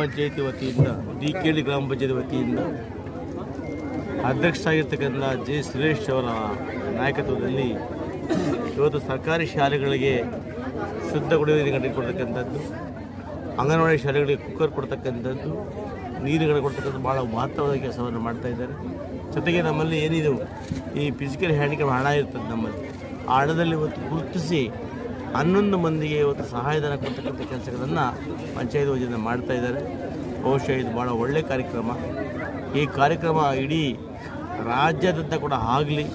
ಪಂಚಾಯತಿ ವತಿಯಿಂದ D K D ಗ್ರಾಮ ಪಂಚಾಯತಿ ವತಿಯಿಂದ ಅಧ್ಯಕ್ಷರಾಗಿರ್ತಕ್ಕಂಥ ಜೆ. ಸುರೇಶ್ ಅವರ ನಾಯಕತ್ವದಲ್ಲಿ ಇವತ್ತು ಸರ್ಕಾರಿ ಶಾಲೆಗಳಿಗೆ ಶುದ್ಧ ಕುಡಿಯುವ ನೀರು ಗಂಟೆ ಕೊಡ್ತಕ್ಕಂಥದ್ದು ಅಂಗನವಾಡಿ ಶಾಲೆಗಳಿಗೆ ಕುಕ್ಕರ್ ಕೊಡ್ತಕ್ಕಂಥದ್ದು, ನೀರುಗಳು ಕೊಡ್ತಕ್ಕಂಥ ಭಾಳ ಮಹತ್ವವಾದ ಕೆಲಸವನ್ನು ಮಾಡ್ತಾ ಇದ್ದಾರೆ. ಜೊತೆಗೆ ನಮ್ಮಲ್ಲಿ ಏನಿದು ಈ ಫಿಸಿಕಲ್ ಹ್ಯಾಂಡಿಕ್ಯಾಪ್ ಹಣ ಇರ್ತದೆ ನಮ್ಮಲ್ಲಿ. ಆ ಹಣದಲ್ಲಿ ಇವತ್ತು ಗುರುತಿಸಿ ಹನ್ನೊಂದು ಮಂದಿಗೆ ಇವತ್ತು ಸಹಾಯಧನ ಕೊಡ್ತಕ್ಕಂಥ ಕೆಲಸಗಳನ್ನು ಪಂಚಾಯತ್ ವತಿಯಿಂದ ಮಾಡ್ತಾ ಇದ್ದಾರೆ. ಬಹುಶಃ ಇದು ಭಾಳ ಒಳ್ಳೆಯ ಕಾರ್ಯಕ್ರಮ. ಈ ಕಾರ್ಯಕ್ರಮ ಇಡೀ ರಾಜ್ಯದಂತ ಕೂಡ ಆಗಲಿ,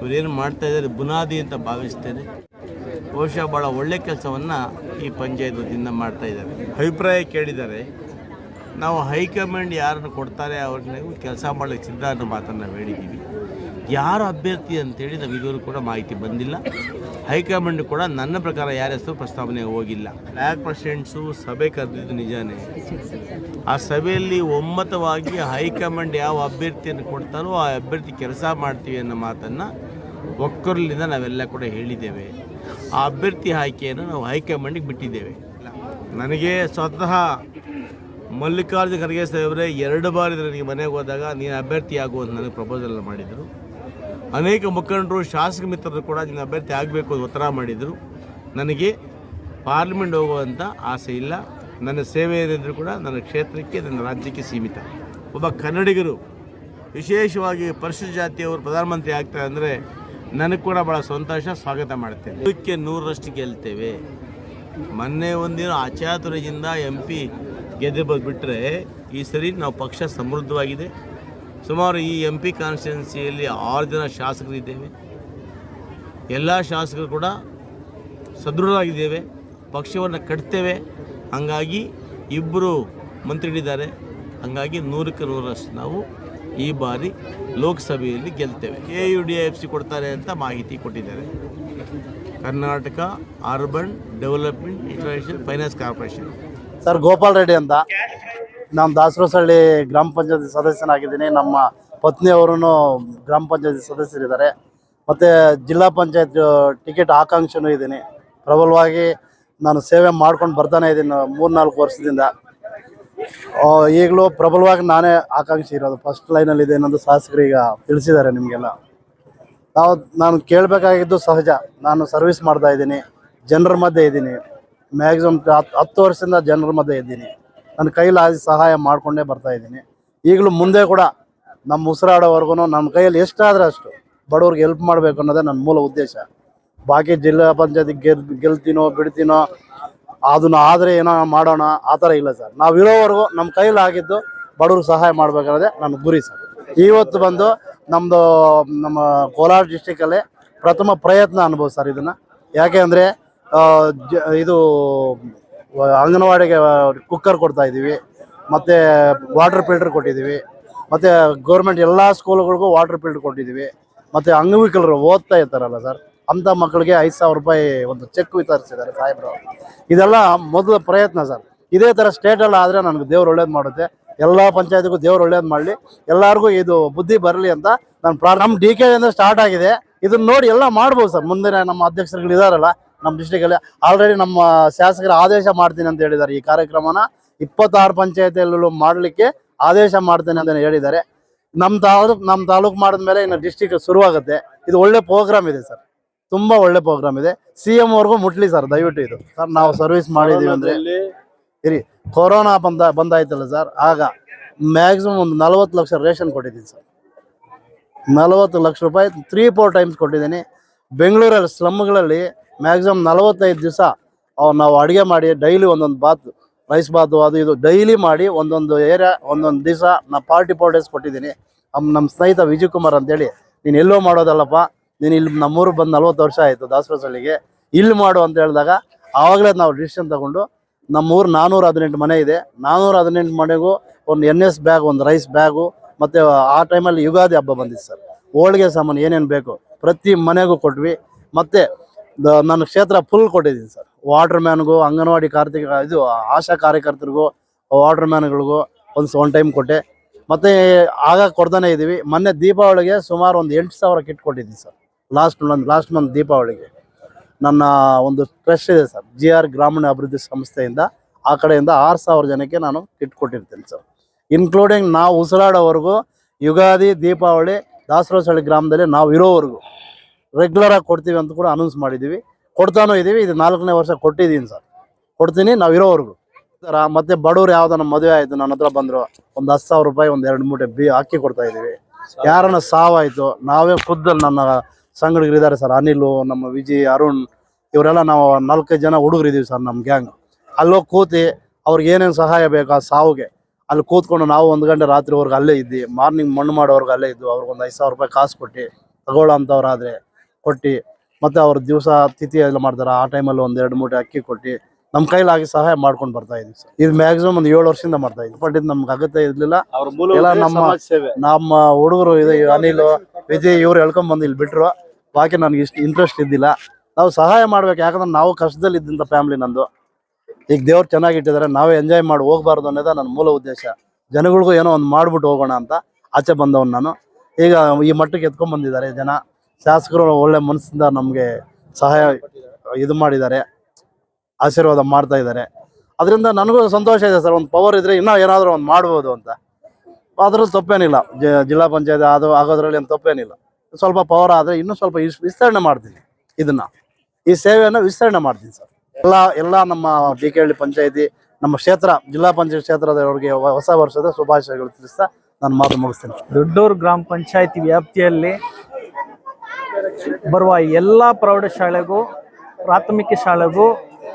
ಇವರೇನು ಮಾಡ್ತಾ ಇದ್ದಾರೆ ಬುನಾದಿ ಅಂತ ಭಾವಿಸ್ತೇನೆ. ಬಹುಶಃ ಭಾಳ ಒಳ್ಳೆಯ ಕೆಲಸವನ್ನು ಈ ಪಂಚಾಯತ್ ವತಿಯಿಂದ ಮಾಡ್ತಾ ಇದ್ದಾರೆ. ಅಭಿಪ್ರಾಯ ಕೇಳಿದ್ದಾರೆ ನಾವು ಹೈಕಮಾಂಡ್ ಯಾರನ್ನು ಕೊಡ್ತಾರೆ ಅವ್ರನ್ನ ಕೆಲಸ ಮಾಡಲಿಕ್ಕೆ ಸಿದ್ಧ ಅನ್ನೋ ಮಾತನ್ನು ಹೇಳಿದ್ದೀವಿ. ಯಾರು ಅಭ್ಯರ್ಥಿ ಅಂತೇಳಿ ನಮಗೆ ಇದುವರೆಗೂ ಕೂಡ ಮಾಹಿತಿ ಬಂದಿಲ್ಲ. ಹೈಕಮಾಂಡ್ ಕೂಡ ನನ್ನ ಪ್ರಕಾರ ಯಾರ ಹೆಸರು ಪ್ರಸ್ತಾವನೆ ಹೋಗಿಲ್ಲ. ಬ್ಲ್ಯಾಕ್ ಪ್ರೆಸಿಡೆಂಟ್ಸು ಸಭೆ ಕರೆದಿದ್ದು ನಿಜಾನೇ. ಆ ಸಭೆಯಲ್ಲಿ ಒಮ್ಮತವಾಗಿ ಹೈಕಮಾಂಡ್ ಯಾವ ಅಭ್ಯರ್ಥಿಯನ್ನು ಕೊಡ್ತಾರೋ ಆ ಅಭ್ಯರ್ಥಿ ಕೆಲಸ ಮಾಡ್ತೀವಿ ಅನ್ನೋ ಮಾತನ್ನು ಒಕ್ಕರಲ್ಲಿಂದ ನಾವೆಲ್ಲ ಕೂಡ ಹೇಳಿದ್ದೇವೆ. ಆ ಅಭ್ಯರ್ಥಿ ಆಯ್ಕೆಯನ್ನು ನಾವು ಹೈಕಮಾಂಡಿಗೆ ಬಿಟ್ಟಿದ್ದೇವೆ. ನನಗೆ ಸ್ವತಃ ಮಲ್ಲಿಕಾರ್ಜುನ ಖರ್ಗೆ ಸಾಹೇಬರೇ ಎರಡು ಬಾರಿ ನನಗೆ ಮನೆಗೆ ಹೋದಾಗ ನೀನು ಅಭ್ಯರ್ಥಿ ಆಗುವಂತ ನನಗೆ ಪ್ರಪೋಸಲ್ ಮಾಡಿದರು. ಅನೇಕ ಮುಖಂಡರು ಶಾಸಕ ಮಿತ್ರರು ಕೂಡ ನಿನ್ನ ಅಭ್ಯರ್ಥಿ ಆಗಬೇಕು ಅಂತ ಒತ್ತಡ ಮಾಡಿದರು. ನನಗೆ ಪಾರ್ಲಿಮೆಂಟ್ ಹೋಗುವಂಥ ಆಸೆ ಇಲ್ಲ. ನನ್ನ ಸೇವೆ ಏನಿದ್ರು ಕೂಡ ನನ್ನ ಕ್ಷೇತ್ರಕ್ಕೆ, ನನ್ನ ರಾಜ್ಯಕ್ಕೆ ಸೀಮಿತ. ಒಬ್ಬ ಕನ್ನಡಿಗರು ವಿಶೇಷವಾಗಿ ಪರಿಶಿಷ್ಟ ಜಾತಿಯವರು ಪ್ರಧಾನಮಂತ್ರಿ ಆಗ್ತಾರೆ ಅಂದರೆ ನನಗೆ ಕೂಡ ಭಾಳ ಸಂತೋಷ, ಸ್ವಾಗತ ಮಾಡ್ತೇನೆ. ಇದಕ್ಕೆ ನೂರರಷ್ಟು ಗೆಲ್ತೇವೆ. ಮೊನ್ನೆ ಒಂದಿನ ಅಚಾತುರ್ಯದಿಂದ ಎಂ ಪಿ ಗೆದ್ದು ಬಿಟ್ಟರೆ ಈ ಸರಿ ನಾವು ಪಕ್ಷ ಸಮೃದ್ಧವಾಗಿದೆ. ಸುಮಾರು ಈ ಎಂ ಪಿ ಕಾನ್ಸ್ಟಿಟ್ಯುನ್ಸಿಯಲ್ಲಿ ಆರು ಜನ ಶಾಸಕರಿದ್ದೇವೆ. ಎಲ್ಲ ಶಾಸಕರು ಕೂಡ ಸದೃಢರಾಗಿದ್ದೇವೆ, ಪಕ್ಷವನ್ನು ಕಟ್ತೇವೆ. ಹಾಗಾಗಿ ಇಬ್ಬರು ಮಂತ್ರಿಗಳಿದ್ದಾರೆ. ಹಾಗಾಗಿ ನೂರಕ್ಕೆ ನೂರರಷ್ಟು ನಾವು ಈ ಬಾರಿ ಲೋಕಸಭೆಯಲ್ಲಿ ಗೆಲ್ತೇವೆ. K U D F C ಕೊಡ್ತಾರೆ ಅಂತ ಮಾಹಿತಿ ಕೊಟ್ಟಿದ್ದಾರೆ. Karnataka urban development international finance corporation sir, Gopal Reddy ಅಂತ. ನಾನು ದಾಸರಸಳ್ಳಿ ಗ್ರಾಮ ಪಂಚಾಯತಿ ಸದಸ್ಯನಾಗಿದ್ದೀನಿ. ನಮ್ಮ ಪತ್ನಿಯವರು ಗ್ರಾಮ ಪಂಚಾಯತಿ ಸದಸ್ಯರಿದ್ದಾರೆ. ಮತ್ತು ಜಿಲ್ಲಾ ಪಂಚಾಯತ್ ಟಿಕೆಟ್ ಆಕಾಂಕ್ಷನೂ ಇದ್ದೀನಿ. ಪ್ರಬಲವಾಗಿ ನಾನು ಸೇವೆ ಮಾಡ್ಕೊಂಡು ಬರ್ತಾನೆ ಇದ್ದೀನಿ ಮೂರ್ನಾಲ್ಕು ವರ್ಷದಿಂದ. ಈಗಲೂ ಪ್ರಬಲವಾಗಿ ನಾನೇ ಆಕಾಂಕ್ಷಿ ಇರೋದು. ಫಸ್ಟ್ ಲೈನಲ್ಲಿ ಇದೆ ಅನ್ನೋದು ಶಾಸಕರು ಈಗ ತಿಳಿಸಿದ್ದಾರೆ ನಿಮಗೆಲ್ಲ. ನಾವು, ನಾನು ಕೇಳಬೇಕಾಗಿದ್ದು ಸಹಜ. ನಾನು ಸರ್ವಿಸ್ ಮಾಡ್ತಾ ಇದ್ದೀನಿ. ಜನರ ಮಧ್ಯೆ ಇದ್ದೀನಿ. ಮ್ಯಾಕ್ಸಿಮಮ್ ಹತ್ತು ವರ್ಷದಿಂದ ಜನರ ಮಧ್ಯೆ ಇದ್ದೀನಿ. ನನ್ನ ಕೈಲಾಗಿ ಸಹಾಯ ಮಾಡಿಕೊಂಡೇ ಬರ್ತಾ ಇದ್ದೀನಿ. ಈಗಲೂ ಮುಂದೆ ಕೂಡ ನಮ್ಮ ಉಸಿರಾಡೋವರೆಗೂ ನಮ್ಮ ಕೈಯಲ್ಲಿ ಎಷ್ಟಾದರೂ ಅಷ್ಟು ಬಡವ್ರಿಗೆ ಹೆಲ್ಪ್ ಮಾಡಬೇಕು ಅನ್ನೋದೇ ನನ್ನ ಮೂಲ ಉದ್ದೇಶ. ಬಾಕಿ ಜಿಲ್ಲಾ ಪಂಚಾಯತಿ ಗೆಲ್, ಗೆಲ್ತೀನೋ, ಬಿಡ್ತೀನೋ, ಅದನ್ನು ಆದರೆ ಏನೋ ಮಾಡೋಣ, ಆ ಥರ ಇಲ್ಲ ಸರ್. ನಾವು ಇರೋವರೆಗೂ ನಮ್ಮ ಆಗಿದ್ದು ಬಡವ್ರಿಗೆ ಸಹಾಯ ಮಾಡಬೇಕನ್ನೋದೇ ನನ್ನ ಗುರಿ ಸರ್. ಇವತ್ತು ಬಂದು ನಮ್ಮದು ನಮ್ಮ ಕೋಲಾರ ಡಿಸ್ಟಿಕಲ್ಲೇ ಪ್ರಥಮ ಪ್ರಯತ್ನ ಅನ್ಬೋದು ಸರ್ ಇದನ್ನು. ಯಾಕೆ ಅಂದರೆ ಇದು ಅಂಗನವಾಡಿಗೆ ಕುಕ್ಕರ್ ಕೊಡ್ತಾ ಇದ್ದೀವಿ. ಮತ್ತು ವಾಟರ್ ಫಿಲ್ಟರ್ ಕೊಟ್ಟಿದ್ದೀವಿ. ಮತ್ತು ಗೌರ್ಮೆಂಟ್ ಎಲ್ಲ ಸ್ಕೂಲ್ಗಳಿಗೂ ವಾಟರ್ ಫಿಲ್ಟರ್ ಕೊಟ್ಟಿದ್ದೀವಿ. ಮತ್ತು ಅಂಗವಿಕಲರು ಓದ್ತಾ ಇರ್ತಾರಲ್ಲ ಸರ್ ಅಂಥ ಮಕ್ಕಳಿಗೆ ಐದು ಸಾವಿರ ರೂಪಾಯಿ ಒಂದು ಚೆಕ್ ವಿತರಿಸಿದ್ದಾರೆ ಸಾಹೇಬರು. ಇದೆಲ್ಲ ಮೊದಲ ಪ್ರಯತ್ನ ಸರ್ ಇದೇ ಥರ ಸ್ಟೇಟಲ್ಲಿ ಆದರೆ ನನಗೆ ದೇವ್ರು ಒಳ್ಳೇದು ಮಾಡುತ್ತೆ. ಎಲ್ಲ ಪಂಚಾಯತ್ಗೂ ದೇವ್ರು ಒಳ್ಳೇದು ಮಾಡಲಿ. ಎಲ್ಲರಿಗೂ ಇದು ಬುದ್ಧಿ ಬರಲಿ ಅಂತ ನಾನು ಪ್ರಾ ನಮ್ಮ ಡಿ ಕೆ ಸ್ಟಾರ್ಟ್ ಆಗಿದೆ. ಇದನ್ನ ನೋಡಿ ಎಲ್ಲ ಮಾಡ್ಬೋದು ಸರ್ ಮುಂದಿನ ನಮ್ಮ ಅಧ್ಯಕ್ಷರುಗಳು ಇದಾರಲ್ಲ ನಮ್ಮ ಡಿಸ್ಟಿಕಲ್ಲಿ ಆಲ್ರೆಡಿ ನಮ್ಮ ಶಾಸಕರ ಆದೇಶ ಮಾಡ್ತೀನಿ ಅಂತ ಹೇಳಿದ್ದಾರೆ. ಈ ಕಾರ್ಯಕ್ರಮನ ಇಪ್ಪತ್ತಾರು ಪಂಚಾಯತಿಯಲ್ಲೂ ಮಾಡಲಿಕ್ಕೆ ಆದೇಶ ಮಾಡ್ತೇನೆ ಅಂತ ಹೇಳಿದ್ದಾರೆ. ನಮ್ಮ ತಾಲೂಕು ನಮ್ಮ ತಾಲೂಕು ಮಾಡಿದ್ಮೇಲೆ ಇನ್ನು ಡಿಸ್ಟಿಕ್ ಶುರುವಾಗುತ್ತೆ. ಇದು ಒಳ್ಳೆ ಪ್ರೋಗ್ರಾಮ್ ಇದೆ ಸರ್. ತುಂಬಾ ಒಳ್ಳೆ ಪ್ರೋಗ್ರಾಮ್ ಇದೆ. ಸಿ ಎಂ ಅವ್ರಿಗೂ ಮುಟ್ಲಿ ಸರ್ ದಯವಿಟ್ಟು ಇದು. ಸರ್ ನಾವು ಸರ್ವಿಸ್ ಮಾಡಿದೀವಿ ಅಂದ್ರೆ ಇರಿ ಕೊರೋನಾ ಬಂದ ಬಂದಾಯ್ತಲ್ಲ ಸರ್. ಆಗ ಮ್ಯಾಕ್ಸಿಮಮ್ ಒಂದು ನಲವತ್ತು ಲಕ್ಷ ರೇಷನ್ ಕೊಟ್ಟಿದ್ದೀನಿ ಸರ್. ನಲವತ್ತು ಲಕ್ಷ ರೂಪಾಯಿ ತ್ರೀ ಫೋರ್ ಟೈಮ್ಸ್ ಕೊಟ್ಟಿದ್ದೀನಿ. ಬೆಂಗಳೂರಲ್ಲಿ ಸ್ಲಮ್ಗಳಲ್ಲಿ ಮ್ಯಾಕ್ಸಿಮಮ್ ನಲವತ್ತೈದು ದಿವಸ ನಾವು ಅಡುಗೆ ಮಾಡಿ ಡೈಲಿ ಒಂದೊಂದು ಬಾತ್ ರೈಸ್ ಬಾತು ಅದು ಇದು ಡೈಲಿ ಮಾಡಿ ಒಂದೊಂದು ಏರಿಯಾ ಒಂದೊಂದು ದಿವಸ ನಾ ಪಾರ್ಟಿ ಫೋರ್ ಡೇಸ್ ಕೊಟ್ಟಿದ್ದೀನಿ ನಮ್ಮ ಸ್ನೇಹಿತ ವಿಜಯ್ ಕುಮಾರ್ ಅಂತೇಳಿ, ನೀನು ಎಲ್ಲೋ ಮಾಡೋದಲ್ಲಪ್ಪ? ನೀನು ಇಲ್ಲಿ ನಮ್ಮೂರಿಗೆ ಬಂದು ನಲ್ವತ್ತು ವರ್ಷ ಆಯಿತು ದಾಸರಸಳ್ಳಿಗೆ ಇಲ್ಲಿ ಮಾಡು ಅಂತ ಹೇಳಿದಾಗ ಆವಾಗಲೇ ನಾವು ಡಿಸಿಷನ್ ತಗೊಂಡು ನಮ್ಮೂರು ನಾನ್ನೂರ ಹದಿನೆಂಟು ಮನೆ ಇದೆ. ನಾನ್ನೂರ ಹದಿನೆಂಟು ಮನೆಗೂ ಒಂದು ಎನ್ ಎಸ್ ಬ್ಯಾಗ್ ಒಂದು ರೈಸ್ ಬ್ಯಾಗು ಮತ್ತು ಆ ಟೈಮಲ್ಲಿ ಯುಗಾದಿ ಹಬ್ಬ ಬಂದಿತ್ತು ಸರ್. ಹೋಳಿಗೆ ಸಾಮಾನು ಏನೇನು ಬೇಕು ಪ್ರತಿ ಮನೆಗೂ ಕೊಟ್ವಿ. ಮತ್ತು ನನ್ನ ಕ್ಷೇತ್ರ ಫುಲ್ ಕೊಟ್ಟಿದ್ದೀನಿ ಸರ್ ವಾಟರ್ ಮ್ಯಾನ್ಗೂ ಅಂಗನವಾಡಿ ಕಾರ್ತಿಕ, ಇದು ಆಶಾ ಕಾರ್ಯಕರ್ತರಿಗೂ ವಾಟರ್ ಮ್ಯಾನ್ಗಳಿಗೂ ಒಂದು ಒನ್ ಟೈಮ್ ಕೊಟ್ಟೆ. ಮತ್ತು ಆಗ ಕೊಡ್ತಾನೆ ಇದ್ದೀವಿ ಮೊನ್ನೆ ದೀಪಾವಳಿಗೆ ಸುಮಾರು ಒಂದು ಎಂಟು ಸಾವಿರ ಕಿಟ್ ಕೊಟ್ಟಿದ್ದೀನಿ sir last month last month ದೀಪಾವಳಿಗೆ. ನನ್ನ ಒಂದು ಟ್ರಸ್ಟ್ ಇದೆ ಸರ್ ಜಿ ಆರ್ ಗ್ರಾಮೀಣ ಅಭಿವೃದ್ಧಿ ಸಂಸ್ಥೆಯಿಂದ, ಆ ಕಡೆಯಿಂದ ಆರು ಸಾವಿರ ಜನಕ್ಕೆ ನಾನು ಕಿಟ್ ಕೊಟ್ಟಿರ್ತೀನಿ ಸರ್ ಇನ್ಕ್ಲೂಡಿಂಗ್ ನಾವು ಉಸಿರಾಡೋವರೆಗೂ, ಯುಗಾದಿ, ದೀಪಾವಳಿ ದಾಸರಸಳ್ಳಿ ಗ್ರಾಮದಲ್ಲಿ ನಾವು ಇರೋವರೆಗೂ ರೆಗ್ಯುಲರಾಗಿ ಕೊಡ್ತೀವಿ ಅಂತ ಕೂಡ ಅನೌನ್ಸ್ ಮಾಡಿದ್ದೀವಿ ಕೊಡ್ತಾನೂ ಇದ್ದೀವಿ ಇದು ನಾಲ್ಕನೇ ವರ್ಷ ಕೊಟ್ಟಿದ್ದೀನಿ ಸರ್. ಕೊಡ್ತೀನಿ. ನಾವು ಇರೋವರೆಗೂ. ಸರ್ ಮತ್ತೆ ಬಡವ್ರು ಯಾವ್ದು ಮದುವೆ ಆಯಿತು. ನನ್ನ ಹತ್ರ ಬಂದರು. ಒಂದು ಹತ್ತು ಸಾವಿರ ರೂಪಾಯಿ, ಒಂದು ಎರಡು ಮೂಟೆ ಬಿ ಹಾಕಿ ಕೊಡ್ತಾ ಇದ್ದೀವಿ ಯಾರನ್ನ ಸಾವಾಯಿತು? ನಾವೇ ಖುದ್ದಲ್ಲಿ ನನ್ನ ಸಂಗಡಿಗರಿದ್ದಾರೆ ಸರ್. ಅನಿಲು, ನಮ್ಮ ವಿಜಯ್ ಅರುಣ್, ಇವರೆಲ್ಲ ನಾವು ನಾಲ್ಕೈದು ಜನ ಹುಡುಗರಿದ್ದೀವಿ ಸರ್ ನಮ್ಮ ಗ್ಯಾಂಗ್ ಅಲ್ಲೋಗಿ ಕೂತಿ ಅವ್ರಿಗೆ ಏನೇನು ಸಹಾಯ ಬೇಕು ಆ ಸಾವುಗೆ, ಅಲ್ಲಿ ಕೂತ್ಕೊಂಡು ನಾವು ಒಂದು ಗಂಟೆ ರಾತ್ರಿವರೆಗೂ ಅಲ್ಲೇ ಇದ್ದಿ ಮಾರ್ನಿಂಗ್ ಮಣ್ಣು ಮಾಡೋರ್ಗೆ ಅಲ್ಲೇ ಇದ್ದು ಅವ್ರಿಗೆ ಒಂದು ಐದು ಸಾವಿರ ರೂಪಾಯಿ ಕಾಸು ಕೊಟ್ಟು ತಗೊಳ್ಳೋ ಅಂಥವ್ರಾದರೆ ಕೊಟ್ಟು ಮತ್ತು ಅವ್ರ ದಿವಸ ತಿಥಿ ಎಲ್ಲ ಮಾಡ್ತಾರೆ. ಆ ಟೈಮಲ್ಲಿ ಒಂದು ಎರಡು ಮೂಟೆ ಅಕ್ಕಿ ಕೊಟ್ಟು ನಮ್ಮ ಕೈಲಾಗಿ ಸಹಾಯ ಮಾಡ್ಕೊಂಡು ಬರ್ತಾ ಇದೀವಿ ಸರ್. ಇದು ಮ್ಯಾಕ್ಸಿಮಮ್ ಒಂದು ಏಳು ವರ್ಷದಿಂದ ಮಾಡ್ತಾ ಇದ್ವಿ. ಬಟ್ ಇದು ನಮ್ಗೆ ಅಗತ್ಯ ಇರಲಿಲ್ಲ. ಎಲ್ಲ ನಮ್ಮ ನಮ್ಮ ಹುಡುಗರು ಇದೆ ಅನಿಲ್ ವಿಜಯ್ ಇವ್ರು ಹೇಳ್ಕೊಂಡ್ ಬಂದು ಇಲ್ಲಿ ಬಿಟ್ರು. ಬಾಕಿ ನನಗೆ ಇಷ್ಟು ಇಂಟ್ರೆಸ್ಟ್ ಇದ್ದಿಲ್ಲ. ನಾವು ಸಹಾಯ ಮಾಡ್ಬೇಕು. ಯಾಕಂದ್ರೆ ನಾವು ಕಷ್ಟದಲ್ಲಿ ಇದ್ದಂಥ ಫ್ಯಾಮಿಲಿ ನಂದು. ಈಗ ದೇವ್ರು ಚೆನ್ನಾಗಿ ಇಟ್ಟಿದ್ದಾರೆ ನಾವೇ ಎಂಜಾಯ್ ಮಾಡಿ ಹೋಗ್ಬಾರ್ದು ಅನ್ನೋದೇ ನನ್ನ ಮೂಲ ಉದ್ದೇಶ. ಜನಗಳಿಗೂ ಏನೋ ಒಂದು ಮಾಡ್ಬಿಟ್ಟು ಹೋಗೋಣ ಅಂತ ಆಚೆ ಬಂದವನು ನಾನು. ಈಗ ಈ ಮಟ್ಟಕ್ಕೆ ಎತ್ಕೊಂಡ್ ಬಂದಿದ್ದಾರೆ ಜನ. ಶಾಸಕರು ಒಳ್ಳೆ ಮನಸ್ಸಿಂದ ನಮಗೆ ಸಹಾಯ ಇದು ಮಾಡಿದ್ದಾರೆ, ಆಶೀರ್ವಾದ ಮಾಡ್ತಾ ಇದ್ದಾರೆ. ಅದರಿಂದ ನನಗೂ ಸಂತೋಷ ಇದೆ ಸರ್, ಒಂದು ಪವರ್ ಇದ್ರೆ ಇನ್ನೂ ಏನಾದರೂ ಒಂದು ಮಾಡ್ಬೋದು ಅಂತ. ಆದ್ರೂ ತಪ್ಪೇನಿಲ್ಲ ಜಿಲ್ಲಾ ಪಂಚಾಯತ್ ಅದು ಆಗೋದ್ರಲ್ಲಿ ಏನು ತಪ್ಪೇನಿಲ್ಲ. ಸ್ವಲ್ಪ ಪವರ್ ಆದರೆ ಇನ್ನೂ ಸ್ವಲ್ಪ ವಿಸ್ತರಣೆ ಮಾಡ್ತೀನಿ ಇದನ್ನ. ಈ ಸೇವೆಯನ್ನು ವಿಸ್ತರಣೆ ಮಾಡ್ತೀನಿ ಸರ್. ಎಲ್ಲ ಎಲ್ಲ ನಮ್ಮ ಡಿ ಕೆ ಹಳ್ಳಿ ಪಂಚಾಯತಿ, ನಮ್ಮ ಕ್ಷೇತ್ರ, ಜಿಲ್ಲಾ ಪಂಚಾಯತ್ ಕ್ಷೇತ್ರದವರಿಗೆ ಹೊಸ ವರ್ಷದ ಶುಭಾಶಯಗಳು ತಿಳಿಸ್ತಾ ನಾನು ಮಾತು ಮುಗಿಸ್ತೀನಿ. ದೊಡ್ಡೂರು ಗ್ರಾಮ ಪಂಚಾಯತಿ ವ್ಯಾಪ್ತಿಯಲ್ಲಿ ಬರುವ ಎಲ್ಲ ಪ್ರೌಢಶಾಲೆಗೂ, ಪ್ರಾಥಮಿಕ ಶಾಲೆಗೂ,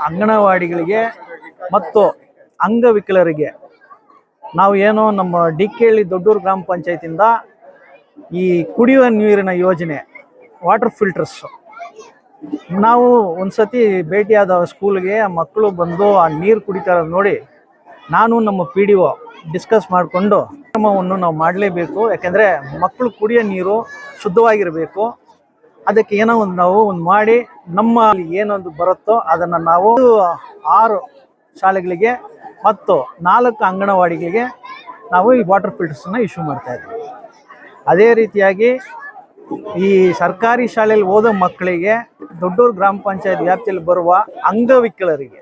ಅಂಗನವಾಡಿಗಳಿಗೆ ಮತ್ತು ಅಂಗವಿಕಲರಿಗೆ ನಾವು ಏನು ನಮ್ಮ ಡಿ ಕೆ ಹಳ್ಳಿ ದೊಡ್ಡೂರು ಗ್ರಾಮ ಪಂಚಾಯತಿಂದ ಈ ಕುಡಿಯುವ ನೀರಿನ ಯೋಜನೆ ವಾಟರ್ ಫಿಲ್ಟರ್ಸು ನಾವು ಒಂದ್ಸತಿ ಭೇಟಿಯಾದ ಸ್ಕೂಲ್ಗೆ ಮಕ್ಕಳು ಬಂದು ಆ ನೀರು ಕುಡಿತಾರ ನೋಡಿ ನಾನು ನಮ್ಮ ಪಿ ಡಿ ಒ ಡಿಸ್ಕಸ್ ಮಾಡಿಕೊಂಡು ಕ್ರಮವನ್ನು ನಾವು ಮಾಡಲೇಬೇಕು. ಯಾಕೆಂದರೆ ಮಕ್ಕಳು ಕುಡಿಯೋ ನೀರು ಶುದ್ಧವಾಗಿರಬೇಕು. ಅದಕ್ಕೆ ಏನೋ ಒಂದು ನಾವು ಒಂದು ಮಾಡಿ ನಮ್ಮ ಏನೊಂದು ಬರುತ್ತೋ ಅದನ್ನು ನಾವು ಆರು ಶಾಲೆಗಳಿಗೆ ಮತ್ತು ನಾಲ್ಕು ಅಂಗನವಾಡಿಗಳಿಗೆ ನಾವು ಈ ವಾಟರ್ ಫಿಲ್ಟರ್ಸನ್ನ ಇಶ್ಯೂ ಮಾಡ್ತಾ ಇದ್ದೀವಿ. ಅದೇ ರೀತಿಯಾಗಿ ಈ ಸರ್ಕಾರಿ ಶಾಲೆಯಲ್ಲಿ ಓದೋ ಮಕ್ಕಳಿಗೆ ದೊಡ್ಡೂರು ಗ್ರಾಮ ಪಂಚಾಯತ್ ವ್ಯಾಪ್ತಿಯಲ್ಲಿ ಬರುವ ಅಂಗವಿಕಲರಿಗೆ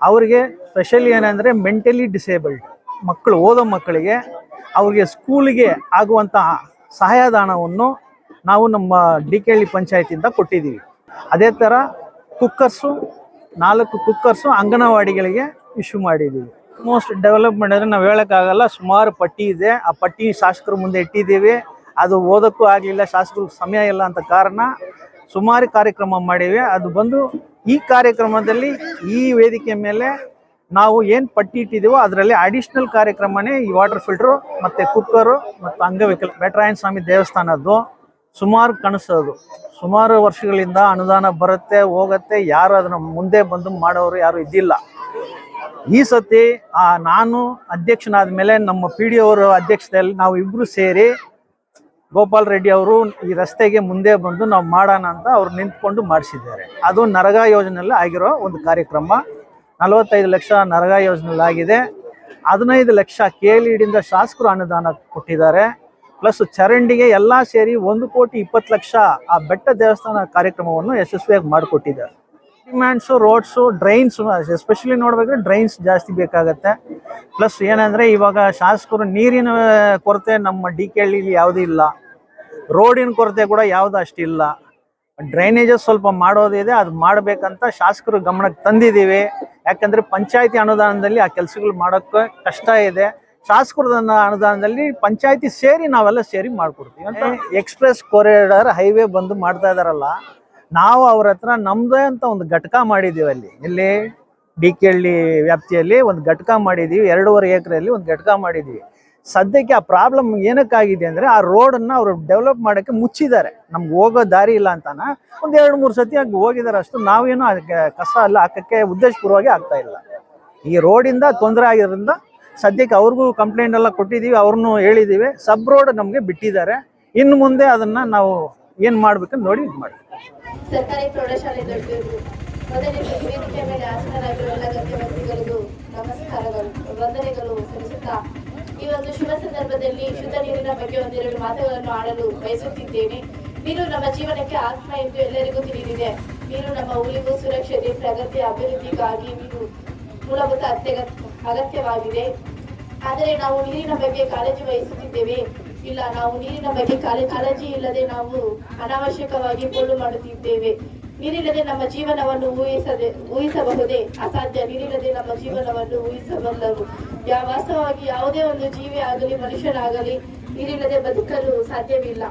ಅವರಿಗೆ ಸ್ಪೆಷಲಿ ಏನಂದರೆ ಮೆಂಟಲಿ ಡಿಸೇಬಲ್ಡ್ ಮಕ್ಕಳು, ಓದೋ ಮಕ್ಕಳಿಗೆ ಅವರಿಗೆ ಸ್ಕೂಲಿಗೆ ಆಗುವಂತಹ ಸಹಾಯಧನವನ್ನು ನಾವು ನಮ್ಮ ಡಿ ಕೆ ಹಳ್ಳಿ ಪಂಚಾಯತಿಯಿಂದ ಕೊಟ್ಟಿದ್ದೀವಿ. ಅದೇ ಥರ ಕುಕ್ಕರ್ಸು, ನಾಲ್ಕು ಕುಕ್ಕರ್ಸು ಅಂಗನವಾಡಿಗಳಿಗೆ ಇಶ್ಯೂ ಮಾಡಿದ್ದೀವಿ. ಮೋಸ್ಟ್ ಡೆವಲಪ್ಮೆಂಟ್ ಅಂದರೆ ನಾವು ಹೇಳೋಕ್ಕಾಗಲ್ಲ, ಸುಮಾರು ಪಟ್ಟಿ ಇದೆ. ಆ ಪಟ್ಟಿ ಶಾಸಕರ ಮುಂದೆ ಇಟ್ಟಿದ್ದೀವಿ. ಅದು ಓದೋಕ್ಕೂ ಆಗಲಿಲ್ಲ, ಶಾಸಕರಿಗೆ ಸಮಯ ಇಲ್ಲ ಅಂತ ಕಾರಣ ಸುಮಾರು ಕಾರ್ಯಕ್ರಮ ಮಾಡಿವೆ. ಅದು ಬಂದು ಈ ಕಾರ್ಯಕ್ರಮದಲ್ಲಿ ಈ ವೇದಿಕೆ ಮೇಲೆ ನಾವು ಏನು ಪಟ್ಟಿ ಇಟ್ಟಿದ್ದೀವೋ ಅದರಲ್ಲಿ ಅಡಿಷ್ನಲ್ ಕಾರ್ಯಕ್ರಮನೇ ಈ ವಾಟರ್ ಫಿಲ್ಟ್ರು ಮತ್ತು ಕುಕ್ಕರು ಮತ್ತು ಅಂಗವಿಕಲ ಬೆಟ್ರಾಯನ ಸ್ವಾಮಿ ದೇವಸ್ಥಾನದ್ದು. ಸುಮಾರು ಕನಸದು ಸುಮಾರು ವರ್ಷಗಳಿಂದ ಅನುದಾನ ಬರುತ್ತೆ, ಹೋಗತ್ತೆ, ಯಾರು ಅದನ್ನ ಮುಂದೆ ಬಂದು ಮಾಡೋರು ಯಾರು ಇದ್ದಿಲ್ಲ. ಈ ಸತಿ, ಆ, ನಾನು ಅಧ್ಯಕ್ಷನಾದ ಮೇಲೆ ನಮ್ಮ ಪಿ ಡಿ ಅವರ ಅಧ್ಯಕ್ಷತೆಯಲ್ಲಿ ನಾವು ಇಬ್ಬರು ಸೇರಿ ಗೋಪಾಲ್ ರೆಡ್ಡಿ ಅವರು ಈ ರಸ್ತೆಗೆ ಮುಂದೆ ಬಂದು ನಾವು ಮಾಡೋಣ ಅಂತ ಅವ್ರು ನಿಂತ್ಕೊಂಡು ಮಾಡಿಸಿದ್ದಾರೆ. ಅದು ನರಗಾ ಯೋಜನೆಯಲ್ಲಿ ಆಗಿರೋ ಒಂದು ಕಾರ್ಯಕ್ರಮ. ನಲವತ್ತೈದು ಲಕ್ಷ ನರಗಾ ಯೋಜನೆಯಲ್ಲಿ ಆಗಿದೆ. ಹದಿನೈದು ಲಕ್ಷ ಕೆ ಎಲ್ ಇಡಿಯಿಂದ ಶಾಸಕರು ಅನುದಾನ ಕೊಟ್ಟಿದ್ದಾರೆ. ಪ್ಲಸ್ ಚರಂಡಿಗೆ ಎಲ್ಲ ಸೇರಿ ಒಂದು ಕೋಟಿ ಇಪ್ಪತ್ತು ಲಕ್ಷ ಆ ಬೆಟ್ಟ ದೇವಸ್ಥಾನ ಕಾರ್ಯಕ್ರಮವನ್ನು ಯಶಸ್ವಿಯಾಗಿ ಮಾಡಿಕೊಟ್ಟಿದ್ದಾರೆ. ಡಿಮ್ಯಾಂಡ್ಸು ರೋಡ್ಸು ಡ್ರೈನ್ಸ್ ಎಸ್ಪೆಷಲಿ ನೋಡ್ಬೇಕಂದ್ರೆ ಡ್ರೈನ್ಸ್ ಜಾಸ್ತಿ ಬೇಕಾಗತ್ತೆ. ಪ್ಲಸ್ ಏನಂದ್ರೆ ಇವಾಗ ಶಾಸಕರು ನೀರಿನ ಕೊರತೆ ನಮ್ಮ ಡಿ ಕೆ ಹಳ್ಳಿಲಿ ಯಾವುದೂ ಇಲ್ಲ. ರೋಡಿನ ಕೊರತೆ ಕೂಡ ಯಾವುದು ಅಷ್ಟಿಲ್ಲ. ಡ್ರೈನೇಜಸ್ ಸ್ವಲ್ಪ ಮಾಡೋದಿದೆ, ಅದು ಮಾಡಬೇಕಂತ ಶಾಸಕರು ಗಮನಕ್ಕೆ ತಂದಿದ್ದೀವಿ. ಯಾಕಂದ್ರೆ ಪಂಚಾಯತಿ ಅನುದಾನದಲ್ಲಿ ಆ ಕೆಲಸಗಳು ಮಾಡೋಕ್ಕೆ ಕಷ್ಟ ಇದೆ. ಶಾಸಕರ ಅನುದಾನದಲ್ಲಿ ಪಂಚಾಯತಿ ಸೇರಿ ನಾವೆಲ್ಲ ಸೇರಿ ಮಾಡ್ಕೊಡ್ತೀವಿ. ಅಂತ ಎಕ್ಸ್ಪ್ರೆಸ್ ಕೊರಿಡರ್ ಹೈವೇ ಬಂದು ಮಾಡ್ತಾ ಇದಾರಲ್ಲ, ನಾವು ಅವ್ರ ಹತ್ರ ನಮ್ದೇ ಅಂತ ಒಂದು ಘಟಕ ಮಾಡಿದೀವಿ ಅಲ್ಲಿ. ಇಲ್ಲಿ ಡಿ ಕೆ ಹಳ್ಳಿ ವ್ಯಾಪ್ತಿಯಲ್ಲಿ ಒಂದು ಘಟಕ ಮಾಡಿದ್ದೀವಿ ಎರಡೂವರೆ ಎಕರೆಯಲ್ಲಿ ಒಂದು ಘಟಕ ಮಾಡಿದೀವಿ. ಸದ್ಯಕ್ಕೆ ಆ ಪ್ರಾಬ್ಲಮ್ ಏನಕ್ಕಾಗಿದೆ ಅಂದ್ರೆ ಆ ರೋಡನ್ನು ಅವರು ಡೆವಲಪ್ ಮಾಡೋಕ್ಕೆ ಮುಚ್ಚಿದ್ದಾರೆ. ನಮ್ಗೆ ಹೋಗೋ ದಾರಿ ಇಲ್ಲ ಅಂತಾನ, ಒಂದು ಎರಡು ಮೂರು ಸತಿ ಆಗಿ ಹೋಗಿದ್ದಾರೆ ಅಷ್ಟು ನಾವೇನು ಕಸ ಅಲ್ಲ ಹಾಕಕ್ಕೆ ಉದ್ದೇಶಪೂರ್ವವಾಗಿ ಆಗ್ತಾ ಇಲ್ಲ. ಈ ರೋಡಿಂದ ತೊಂದರೆ ಆಗಿರೋದ್ರಿಂದ ಸದ್ಯಕ್ಕೆ ಅವ್ರಿಗೂ ಕಂಪ್ಲೇಂಟ್ ಎಲ್ಲ ಕೊಟ್ಟಿದ್ದೀವಿ, ಅವ್ರನ್ನೂ ಹೇಳಿದ್ದೀವಿ. ಸಬ್ ರೋಡ್ ನಮಗೆ ಬಿಟ್ಟಿದ್ದಾರೆ. ಇನ್ನು ಮುಂದೆ ಅದನ್ನು ನಾವು ಏನು ಮಾಡ್ಬೇಕಂತ ನೋಡಿ ಇದು ಮಾಡಿ. ಸರ್ಕಾರಿ ಪ್ರೌಢಶಾಲೆ ದೊಡ್ಡೂರು ಮೊದಲಿಗೆ ವೇದಿಕೆ ಮೇಲೆ ಆಸೀನರಾಗಿರುವ ಎಲ್ಲ ಗಣ್ಯ ವ್ಯಕ್ತಿಗಳಿಗೂ ನಮಸ್ಕಾರಗಳು, ವಂದನೆಗಳು ಈ ಒಂದು ಶುಭ ಸಂದರ್ಭದಲ್ಲಿ ಶುದ್ಧ ನೀರಿನ ಬಗ್ಗೆ ಒಂದೆರಡು ಮಾತುಗಳನ್ನು ಆಡಲು ಬಯಸುತ್ತಿದ್ದೇನೆ. ನೀರು ನಮ್ಮ ಜೀವನಕ್ಕೆ ಆತ್ಮ ಎಂದು ಎಲ್ಲರಿಗೂ ತಿಳಿದಿದೆ. ನೀರು ನಮ್ಮ ಊರಿಗೂ ಸುರಕ್ಷತೆ, ಪ್ರಗತಿ, ಅಭಿವೃದ್ಧಿಗಾಗಿ ನೀರು ಮೂಲಭೂತ ಅತ್ಯಗತ್ಯ ಅಗತ್ಯವಾಗಿದೆ. ಆದರೆ ನಾವು ನೀರಿನ ಬಗ್ಗೆ ಕಾಳಜಿ ವಹಿಸುತ್ತಿದ್ದೇವೆ. ಇಲ್ಲ, ನಾವು ನೀರಿನ ಬಗ್ಗೆ ಕಾಳ- ಕಾಳಜಿ ಇಲ್ಲದೆ ನಾವು ಅನಾವಶ್ಯಕವಾಗಿ ಪೋಲು ಮಾಡುತ್ತಿದ್ದೇವೆ. ನೀರಿಲ್ಲದೆ ನಮ್ಮ ಜೀವನವನ್ನು ಊಹಿಸದೆ, ಊಹಿಸಬಹುದೇ? ಅಸಾಧ್ಯ. ನೀರಿಲ್ಲದೆ ನಮ್ಮ ಜೀವನವನ್ನು ಊಹಿಸಬಲ್ಲವು ಯಾ, ವಾಸ್ತವವಾಗಿ ಯಾವುದೇ ಒಂದು ಜೀವಿ ಆಗಲಿ, ಮನುಷ್ಯನಾಗಲಿ ನೀರಿಲ್ಲದೆ ಬದುಕಲು ಸಾಧ್ಯವಿಲ್ಲ.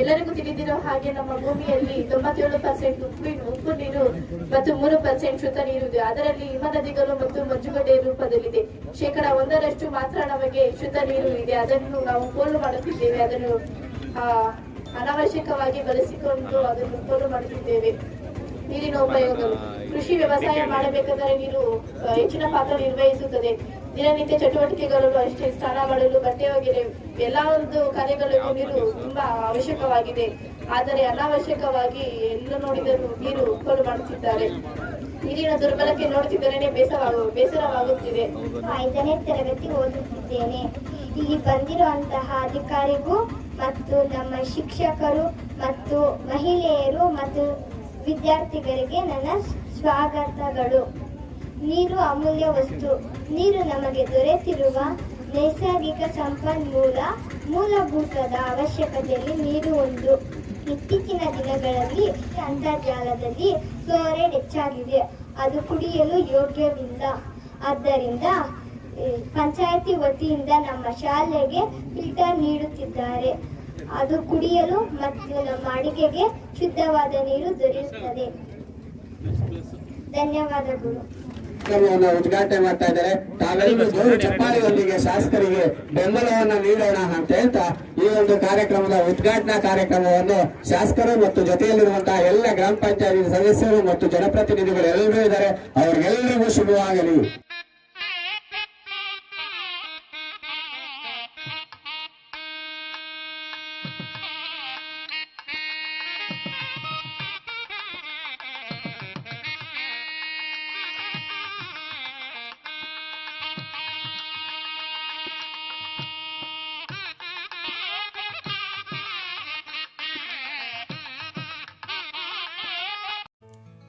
ಎಲ್ಲರಿಗೂ ತಿಳಿದಿರೋ ಹಾಗೆ ನಮ್ಮ ಭೂಮಿಯಲ್ಲಿ ತೊಂಬತ್ತೇಳು ಪರ್ಸೆಂಟ್ ಉಪ್ಪು ಉಪ್ಪು ನೀರು ಮತ್ತು ಮೂರು ಪರ್ಸೆಂಟ್ ಶುದ್ಧ ನೀರು ಇದೆ. ಅದರಲ್ಲಿ ಹಿಮನದಿಗಳು ಮತ್ತು ಮಂಜುಗಡ್ಡೆ ರೂಪದಲ್ಲಿದೆ. ಶೇಕಡ ಒಂದರಷ್ಟು ಮಾತ್ರ ನಮಗೆ ಶುದ್ಧ ನೀರು ಇದೆ. ಅದನ್ನು ನಾವು ಪೋಲು ಮಾಡುತ್ತಿದ್ದೇವೆ. ಅದನ್ನು ಅನಾವಶ್ಯಕವಾಗಿ ಬಳಸಿಕೊಂಡು ಅದನ್ನು ಪೋಲು ಮಾಡುತ್ತಿದ್ದೇವೆ. ನೀರಿನ ಉಪಯೋಗಗಳು ಕೃಷಿ ವ್ಯವಸಾಯ ಮಾಡಬೇಕಾದರೆ ನೀರು ಹೆಚ್ಚಿನ ಪಾತ್ರ ನಿರ್ವಹಿಸುತ್ತದೆ. ದಿನನಿತ್ಯ ಚಟುವಟಿಕೆಗಳು ಅಷ್ಟೇ ಸ್ನಾನ ಮಾಡಲು ಬಟ್ಟೆ ಒಗೆಯಲು ಎಲ್ಲ ಒಂದು ನೀರು ತುಂಬಾ ಅವಶ್ಯಕವಾಗಿದೆ. ಆದರೆ ಅನಾವಶ್ಯಕವಾಗಿ ಎಲ್ಲ ನೋಡಿದರೂ ನೀರು ಉಪ್ಪಲು ಮಾಡುತ್ತಿದ್ದಾರೆ. ನೀರಿನ ದುರ್ಬಳಕೆ ನೋಡುತ್ತಿದ್ದರೇನೆ ಬೇಸರವಾಗು ಬೇಸರವಾಗುತ್ತಿದೆ. ಐದನೇ ತರಗತಿ ಓದುತ್ತಿದ್ದೇನೆ. ಇಲ್ಲಿ ಬಂದಿರುವಂತಹ ಅಧಿಕಾರಿಗೂ ಮತ್ತು ನಮ್ಮ ಶಿಕ್ಷಕರು ಮತ್ತು ಮಹಿಳೆಯರು ಮತ್ತು ವಿದ್ಯಾರ್ಥಿಗಳಿಗೆ ನನ್ನ ಸ್ವಾಗತಗಳು. ನೀರು ಅಮೂಲ್ಯ ವಸ್ತು. ನೀರು ನಮಗೆ ದೊರೆತಿರುವ ನೈಸರ್ಗಿಕ ಸಂಪನ್ಮೂಲ ಮೂಲಭೂತದ ಅವಶ್ಯಕತೆಯಲ್ಲಿ ನೀರು ಒಂದು. ಇತ್ತೀಚಿನ ದಿನಗಳಲ್ಲಿ ಅಂತರ್ಜಾಲದಲ್ಲಿ ಫ್ಲೋರೈಡ್ ಹೆಚ್ಚಾಗಿದೆ. ಅದು ಕುಡಿಯಲು ಯೋಗ್ಯವಿಲ್ಲ. ಆದ್ದರಿಂದ ಪಂಚಾಯತಿ ವತಿಯಿಂದ ನಮ್ಮ ಶಾಲೆಗೆ ಫಿಲ್ಟರ್ ನೀಡುತ್ತಿದ್ದಾರೆ. ಅದು ಕುಡಿಯಲು ಮತ್ತು ನಮ್ಮ ಅಡಿಗೆಗೆ ಶುದ್ಧವಾದ ನೀರು ದೊರೆಯುತ್ತದೆ. ಧನ್ಯವಾದಗಳು. ಕಾರ್ಯಕ್ರಮವನ್ನು ಉದ್ಘಾಟನೆ ಮಾಡ್ತಾ ಇದ್ದಾರೆ. ತಾವೆಲ್ಲರೂ ಜೋರು ಚಪ್ಪಾಳಿಯೊಂದಿಗೆ ಶಾಸಕರಿಗೆ ಬೆಂಬಲವನ್ನು ನೀಡೋಣ ಅಂತ ಹೇಳ್ತಾ ಈ ಒಂದು ಕಾರ್ಯಕ್ರಮದ ಉದ್ಘಾಟನಾ ಕಾರ್ಯಕ್ರಮವನ್ನು ಶಾಸಕರು ಮತ್ತು ಜೊತೆಯಲ್ಲಿರುವಂತಹ ಎಲ್ಲ ಗ್ರಾಮ ಪಂಚಾಯತಿ ಸದಸ್ಯರು ಮತ್ತು ಜನಪ್ರತಿನಿಧಿಗಳು ಎಲ್ಲರೂ ಇದ್ದಾರೆ. ಅವ್ರಿಗೆಲ್ಲರಿಗೂ ಶುಭವಾಗಲಿ.